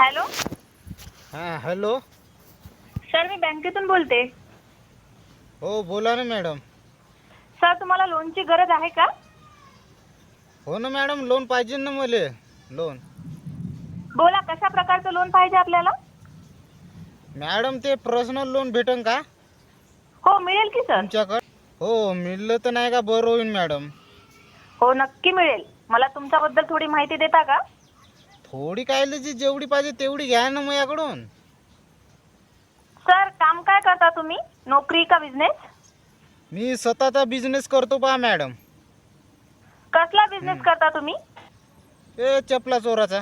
Hello? हां hello? Sir मी बँकेतून बोलते. हो बोला ना मॅडम. सर तुम्हाला लोनची गरज आहे का? हो ना मॅडम लोन पाहिजे ना मला लोन. बोला कशा प्रकारचं लोन पाहिजे आपल्याला? मॅडम ते पर्सनल लोन भेटन का? हो मिळेल की सर? तुमच्याकडं? हो मिळलं तर नाही का बरं होईल मॅडम. हो नक्की मिळेल. मला तुमच्याबद्दल थोडी माहिती देता का? थोडी काय जी जेवढी पाहिजे तेवढी घ्या ना माझ्याकडून सर काम काय करता तुम्ही? नोकरी का बिझनेस मी स्वतःचा बिझनेस करतो पहा मॅडम कसला बिझनेस करता तुम्ही? ते चपला चोराचा.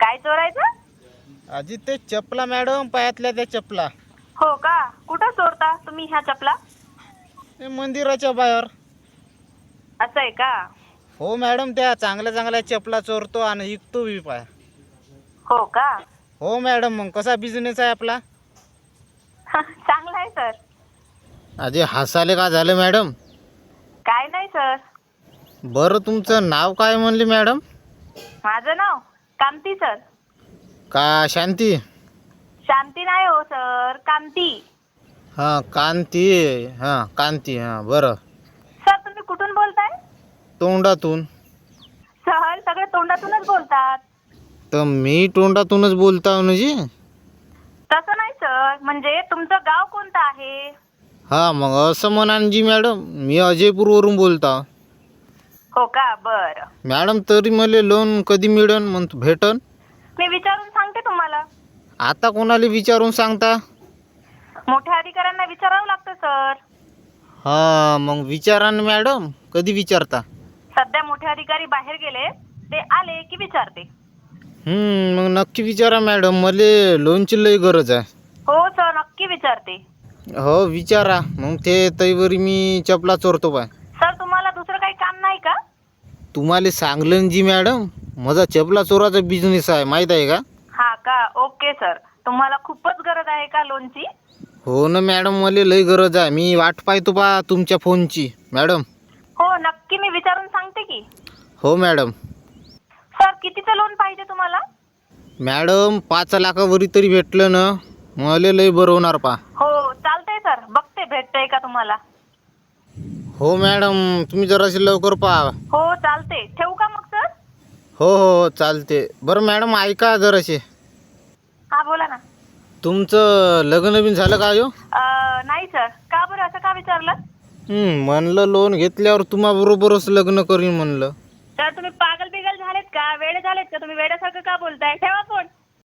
काय चोरायचं? आजी ते चपला मॅडम पायातल्या त्या चपला. हो का? कुठं चोरता तुम्ही ह्या चपला? ते मंदिराच्या बाहेर. असं आहे का? हो मॅडम त्या चांगल्या चांगल्या चपला चोरतो आणि विकतो बी पाय. हो का? हो मॅडम मग कसा बिझनेस आहे आपला? चांगलं आहे सर. आजी हसाले का झालं मॅडम? काय नाही सर. बरं तुमचं नाव काय म्हणले मॅडम? माझं नाव कांती सर. का शांती? शांती नाही हो सर. कांती हां कांती. हां कांती. हां बरं सर तुम्ही कुठून बोलताय तोंडातून? सर सगळे तोंडातूनच बोलतात. तर मी तोंडातूनच बोलता म्हणजे तसं नाही सर. म्हणजे तुमचं गाव कोणतं आहे? हां मग असं म्हणा जी मॅडम. मी अजयपूरवरून बोलता. हो का? बरं. मॅडम तरी मला लोन कधी मिळन मग भेटन? मी विचारून सांगते तुम्हाला. आता कोणाला विचारून सांगता? मोठ्या अधिकाऱ्यांना विचारावं लागतं सर. हां मग विचारा ना मॅडम. कधी विचारता? सध्या मोठे अधिकारी बाहेर गेले ते आले की विचारते. हम्म, मग नक्की विचारा मॅडम मला लोनची लई गरज आहे. हो सर नक्की विचारते. हो विचारा. मग ते तैवरी मी चपला चोरतो बाय. सर तुम्हाला दुसरं काही काम नाही का? तुम्हाला सांगलं ना जी मॅडम माझा चपला चोराचा बिझनेस आहे माहीत आहे का? हा का? Okay sir. तुम्हाला खूपच गरज आहे का लोनची हो ना मॅडम मला लई गरज आहे. मी वाट पाहतो बा तुमच्या फोनची. मॅडम हो नक्की मी विचारून सांगते की. हो मॅडम. सर कितीचं लोन पाहिजे तुम्हाला? मॅडम पाच लाखावरी तरी भेटलं ना. मला लई बरं होणार पा. हो चालतंय सर. बघते भेटतंय का तुम्हाला? हो मॅडम. तुम्ही जराशी लवकर पहा. हो चालते ठेवू का मग सर? हो हो हो चालते बरं मॅडम ऐका जराशी. हा बोला ना. तुमचं लग्न बिन झालं का हो अं, नाही सर. का बरं? असं का विचारलं? म्हणलं लोन घेतल्यावर तुम्हाबरोबरच लग्न करीन म्हणलं. तर तुम्ही पागल बिगल झालेत का? वेडे झालेत का? तुम्ही वेड्यासारखं का बोलताय? ठेवा